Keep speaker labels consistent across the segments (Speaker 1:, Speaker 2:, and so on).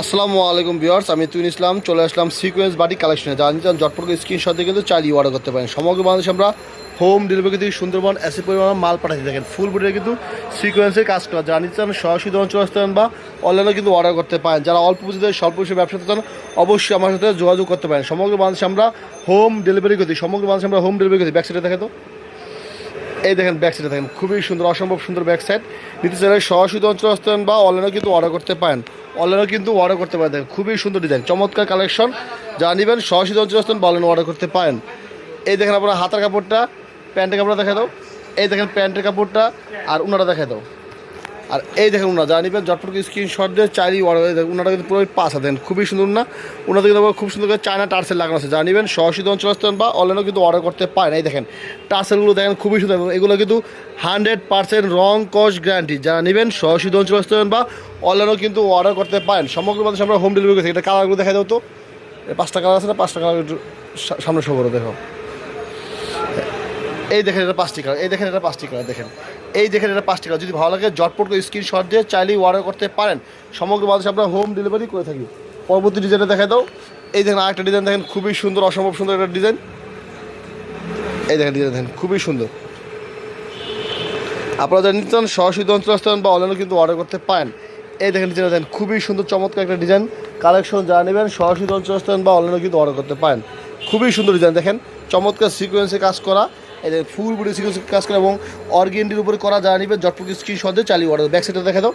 Speaker 1: আসসালামু আলাইকুম ভিউয়ার্স, আমি তুইন ইসলাম, চলে আসলাম সিকোয়েন্স বাটি কালেকশনে যা নিতে জটপট স্ক্রিনশট কিন্তু চালিয়ে অর্ডার করতে পারেন। সমগ্র বাংলাদেশে আমরা হোম ডেলিভারি থেকে সুন্দরবন অ্যাসি পরিমাণ মাল পাঠাতে থাকেন ফুল বডিতে কিন্তু সিকোয়েন্সের কাজ করা। নিতে চান, সরাসরি দোকান চলে আসতে বা অনলাইনে কিন্তু অর্ডার করতে পারেন। যারা অল্প পুঁজিতে, স্বল্প পুঁজিতে ব্যবসা চান, অবশ্যই আমার সাথে যোগাযোগ করতে পারেন। সমগ্র বাংলাদেশে আমরা হোম ডেলিভারি করি সমগ্র বাংলাদেশে আমরা হোম ডেলিভারি করি ব্যাক সাইডে দেখে তো। এই দেখেন ব্যাক সাইডে দেখেন, খুবই সুন্দর, অসম্ভব সুন্দর ব্যাক সাইড নিতে চাইলে সরাসরি অঞ্চল আসতেন বা অনলাইনেও কিন্তু অর্ডার করতে পারেন। অনলাইনেও কিন্তু অর্ডার করতে পারেন। দেখেন, খুবই সুন্দর ডিজাইন চমৎকার কালেকশন যা নেবেন, সরাসরি অঞ্চল আসতেন বা অনলাইনে অর্ডার করতে পারেন। এই দেখেন আপনার হাতের কাপড়টা, প্যান্টের কাপড়টা দেখা দাও। এই দেখেন, প্যান্টের কাপড়টা আর ওনারা দেখা দাও। আর এই দেখেন উনা যা নিবেন জটপট স্ক্রিনশট দিয়ে চাইলেই অর্ডার উনাটা কিন্তু পুরো পাঁচ দেন, খুবই সুন্দর না? উনাতে কিন্তু খুব সুন্দর করে চায়না টার্সেল লাগানো আছে। যা নিবেন সরাসরি অঞ্চল বা অনলাইনেও কিন্তু অর্ডার করতে পারেন। এই দেখেন টার্সেলগুলো দেখেন খুবই সুন্দর এগুলো কিন্তু হান্ড্রেড পার্সেন্ট রং কস গ্যারান্টি যারা নেবেন সরাসরি অঞ্চল বা অনলাইনেও কিন্তু অর্ডার করতে পারেন। সমগ্র বাংলাদেশে আমরা হোম ডেলিভারি করছি। এটা কালারগুলো দেখা দাও তো। পাঁচটা কালার আছে না? পাঁচটা কালার সামনে করো দেখো। এই দেখেন এটা পাঁচটি কালার এই দেখেন এটা পাঁচটি কালার দেখেন। এই দেখেন এটা পাঁচটি কালার যদি ভালো লাগে জটপট করে স্ক্রিনশট দিয়ে চাইলেই অর্ডার করতে পারেন। সমগ্র বাংলাদেশে আমরা হোম ডেলিভারি করে থাকি। পরবর্তী ডিজাইনটা দেখা দাও। এই দেখেন আরেকটা ডিজাইন দেখেন, খুবই সুন্দর, অসম্ভব সুন্দর একটা ডিজাইন এই দেখেন ডিজাইন দেখেন, খুবই সুন্দর। আপনারা যারা নিতে চান, সরাসরি অঞ্চল বা অনলাইনে কিন্তু অর্ডার করতে পারেন। এই দেখেন ডিজাইন দেখেন, খুবই সুন্দর, চমৎকার একটা ডিজাইন কালেকশন যারা নেবেন, সরাসরি অঞ্চল বা অনলাইনে কিন্তু অর্ডার করতে পারেন। খুবই সুন্দর ডিজাইন দেখেন। চমৎকার সিকোয়েন্সে কাজ করা। এদের ফুল বডি সিকোয়েন্সে কাজ করা এবং অর্গেন্ডির উপরে করা যারা নিবে জটপুর স্ক্রিনশট দিয়ে চালিয়ে অর্ডার ব্যাক সাইডে দেখা দাও।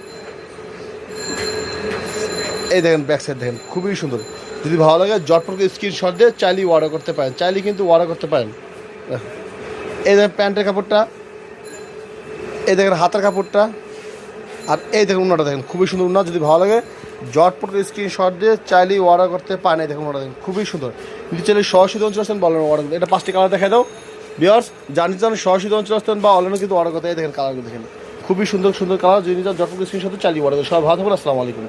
Speaker 1: এই দেখেন ব্যাক সাইড দেখেন, খুবই সুন্দর। যদি ভালো লাগে জটপুর স্ক্রিনশট দিয়ে চালিয়ে অর্ডার করতে পারেন। চাইলে কিন্তু অর্ডার করতে পারেন। এই দেখেন প্যান্টের কাপড়টা। এই দেখেন হাতের কাপড়টা। আর এই দেখুন উন্নটা দেখেন, খুবই সুন্দর উন্না যদি ভালো লাগে জটপট স্ক্রিনশট দিয়ে চাইলেই অর্ডার করতে পারেন। দেখুন উন্নাটা দেখেন, খুবই সুন্দর। যদি চাইলে সরাসরি অঞ্চল আসতেন বলেন অর্ডার করতে। এটা পাঁচটি কালার দেখা দাও। বিয়ার্স জানি চান সরাসরি অঞ্চল আসতেন বা অনলাইনে কিন্তু অর্ডার করতে দেখেন কালারগুলো দেখেন। খুবই সুন্দর সুন্দর কালার যদি চান জটপট স্ক্রিনশট চালিয়ে অর্ডার করতে। সবাই ভালো থাকুন, আসসালামু আলাইকুম।